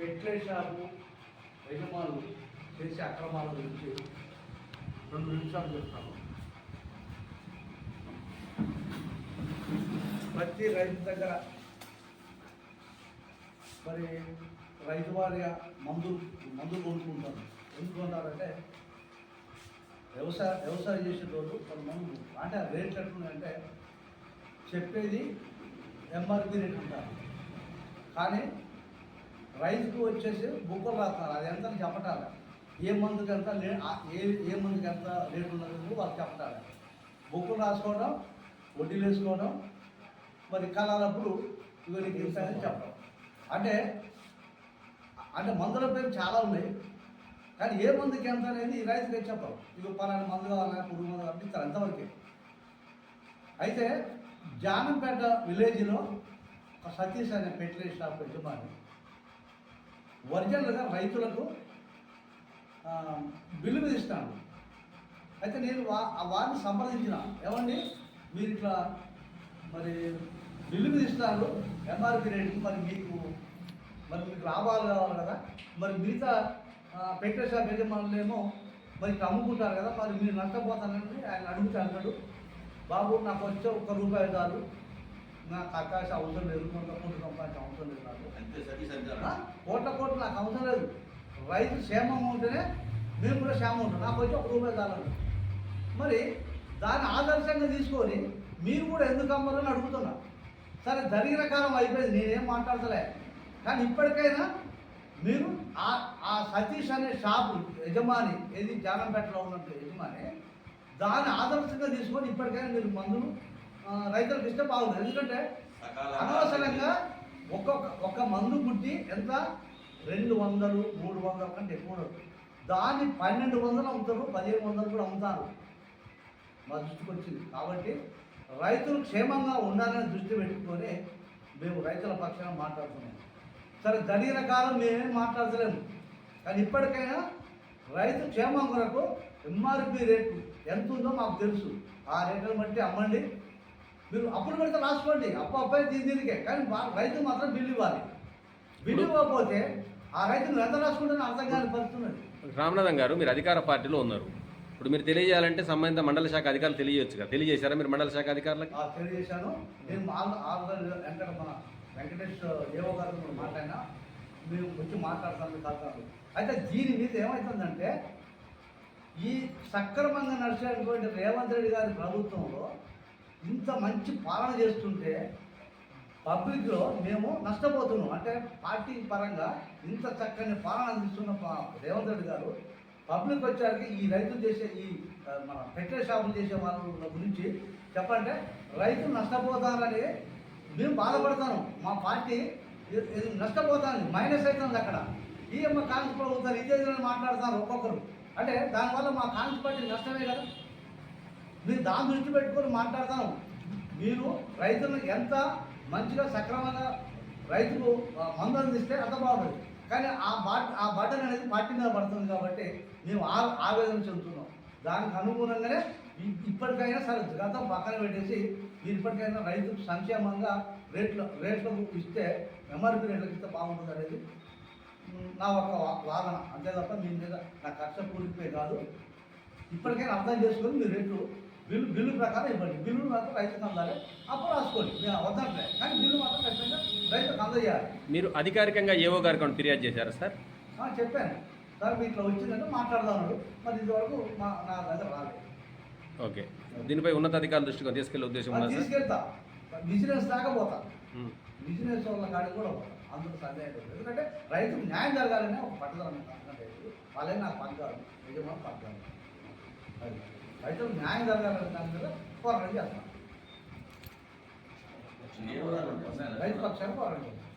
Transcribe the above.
పెట్లే shop యజమానులు చేసే అక్రమాల గురించి రెండు నిమిషాలు చెప్తాను. ప్రతి రైతు దగ్గర మరి రైతు వారి మందు మందులు కొనుక్కుంటారు. ఎందుకు వ్యవసాయ వ్యవసాయం చేసే రోజు మందులు అంటే ఆ రేట్లు ఎట్లున్నాయంటే చెప్పేది ఎంఆర్పి రేట్ ఉంటారు కానీ రైతుకు వచ్చేసి బుక్కలు రాస్తారు అది ఎంత చెప్పటాలి. ఏ మందుకి ఎంత లే ఏ ఏ మందుకి ఎంత రేటు ఉన్నది వాళ్ళు చెప్పటాలి. బుక్కులు రాసుకోవడం వడ్డీలు వేసుకోవడం మరి కలాలప్పుడు ఇవన్నీ తీస్తాయని చెప్పడం అంటే అంటే మందుల పేరు చాలా ఉన్నాయి. కానీ ఏ మందుకి ఎంత అనేది ఈ రైతుకి చెప్పరు. ఇది పలానా మందు కావాలని పురుగు మందు కావాలని ఇస్తారు అంతవరకే. అయితే జానంపేట విలేజ్లో ఒక సతీష్ అనే పెట్రోల్ షాప్ యజమాని ఒరిజినల్గా రైతులకు బిల్లు మీద ఇస్తాను అయితే నేను వా ఆ వారిని సంప్రదించిన ఏమండి? మీరు ఇట్లా మరి బిల్లు మీద ఇస్తారు ఎంఆర్పి రేటు మరి మీకు మరి మీకు లాభాలు కావాలి కదా? మరి మిగతా పెట్టే షాప్ యజమానులేమో మరి ఇట్లా అమ్ముకుంటారు కదా? మరి మీరు నష్టపోతానని ఆయన అడుగుతా అన్నాడు. బాబు నాకు వచ్చే ఒక్క రూపాయి చాలు. నాకు ఆకాశ అవసరం లేదు కొంత కోట్లు సంపాదించే అవసరం లేదు నాకు? కోట్ల కోట్లు నాకు అవసరం లేదు. రైతు క్షేమం ఉంటేనే మేము కూడా క్షేమం ఉంటాం. నాకు వచ్చి ఒక రూపాయి చాలు మరి దాన్ని ఆదర్శంగా తీసుకొని మీరు కూడా ఎందుకు అమ్మరని అడుగుతున్నా. సరే జరిగిన కాలం అయిపోయింది నేనేం మాట్లాడతలే. కానీ ఇప్పటికైనా మీరు ఆ ఆ సతీష్ అనే షాపు యజమాని ఏది జానంపేటలో ఉన్నట్టు యజమాని దాన్ని ఆదర్శంగా తీసుకొని ఇప్పటికైనా మీరు మందులు రైతులకు ఇస్తే బాగుంది ఎందుకంటే అనవసరంగా ఒక్కొక్క ఒక మందు పుట్టి ఎంత? రెండు వందలు మూడు వందల కంటే ఎక్కువ ఉండదు. దాన్ని పన్నెండు వందలు అమ్ముతారు పదిహేను వందలు కూడా అమ్ముతారు. మా దృష్టికి వచ్చింది. కాబట్టి రైతులు క్షేమంగా ఉండాలని దృష్టి పెట్టుకొని మేము రైతుల పక్షాన మాట్లాడుతున్నాం. సరే జరిగిన కాలం మేమేం మాట్లాడలేము కానీ ఇప్పటికైనా రైతు క్షేమం కొరకు ఎంఆర్పి రేటు ఎంత ఉందో మాకు తెలుసు. ఆ రేట్లను బట్టి అమ్మండి. మీరు అప్పుడు పెడితే రాసుకోండి. అప్పు అబ్బాయి దీని దీనికే. కానీ రైతు మాత్రం బిల్లు ఇవ్వాలి. బిల్లు ఇవ్వకపోతే ఆ రైతు నువ్వు ఎంత రాసుకుంటే అర్థం కాని పరిస్థితి ఉన్నది. రామనాథం గారు మీరు అధికార పార్టీలో ఉన్నారు. ఇప్పుడు మీరు తెలియజేయాలంటే సంబంధిత మండల శాఖ అధికారులు తెలియవచ్చు కదా. తెలియజేశారా మీరు మండల శాఖ అధికారులకు? తెలియజేశాను. నేను వెంకట మన వెంకటేష్ ఏవో గారు మాట్లాడినా. మేము వచ్చి మాట్లాడతాను కాదు అయితే దీని మీద ఏమవుతుందంటే ఈ సక్రమంగా నడిచేటువంటి రేవంత్ రెడ్డి గారి ప్రభుత్వంలో ఇంత మంచి పాలన చేస్తుంటే పబ్లిక్లో మేము నష్టపోతున్నాం. అంటే పార్టీ పరంగా ఇంత చక్కని పాలన అందిస్తున్న రేవంత్ రెడ్డి గారు పబ్లిక్ వచ్చాక ఈ రైతులు చేసే ఈ మన పెట్రోల్ షాపులు చేసే వాళ్ళ గురించి చెప్పంటే రైతులు నష్టపోతారని మేము బాధపడతాను. మా పార్టీ నష్టపోతాను మైనస్ అవుతుంది అక్కడ. ఈ మా కాంగ్రెస్ ప్రభుత్వాలు ఇదే విధంగా మాట్లాడుతున్నారు ఒక్కొక్కరు. అంటే దానివల్ల మా కాంగ్రెస్ పార్టీ నష్టమే కదా. మీరు దాని దృష్టి పెట్టుకొని మాట్లాడతాను. మీరు రైతులను ఎంత మంచిగా సక్రమంగా రైతుకు మందు అందిస్తే అంత బాగుంటుంది. కానీ ఆ బాట్ ఆ బటన్ అనేది పార్టీ మీద పడుతుంది కాబట్టి మేము ఆ ఆవేదన చెందుతున్నాం. దానికి అనుగుణంగానే ఇప్పటికైనా సరే గతం పక్కన పెట్టేసి మీరు ఇప్పటికైనా రైతుకు సంక్షేమంగా రేట్లు రేట్లకు ఇస్తే ఎంఆర్పి రేట్లకు ఇస్తే బాగుంటుంది అనేది నా ఒక వా- వాదన. అంతే తప్ప మీ మీద నా కష్ట కాదు. ఇప్పటికైనా అర్థం చేసుకొని మీరు రేట్లు బిల్లు బిల్లు ప్రకారం ఇవ్వండి. బిల్లు మాత్రం రైతుకు అందాలి. అప్పుడు రాసుకోండి. మేము వద్దంటే కానీ బిల్లు మాత్రం ఖచ్చితంగా రైతుకు అందజేయాలి. మీరు అధికారికంగా ఏవో గారికి ఫిర్యాదు చేశారా సార్? చెప్పాను. సార్ మీ ఇట్లా వచ్చిందంటే మాట్లాడదాం మరి ఇదివరకు మా నా దగ్గర రాలేదు. ఓకే. దీనిపై ఉన్నతాధికారుల దృష్టికి తీసుకెళ్ళే ఉద్దేశం తీసుకెళ్తా. బిజినెస్ దాకా పోతా. బిజినెస్ వాళ్ళ కాడికి కూడా పోతా. అందులో సందేహం ఎందుకంటే రైతుకు న్యాయం జరగాలని ఒక పట్టుదల వాళ్ళే నాకు పగ్గారు యజమాని పగ్గారు అది. రైతులకు న్యాయం జరగాలని దాని మీద పోరాటం చేస్తాను రైతు పక్షాన్ని పోరాటం చేస్తాను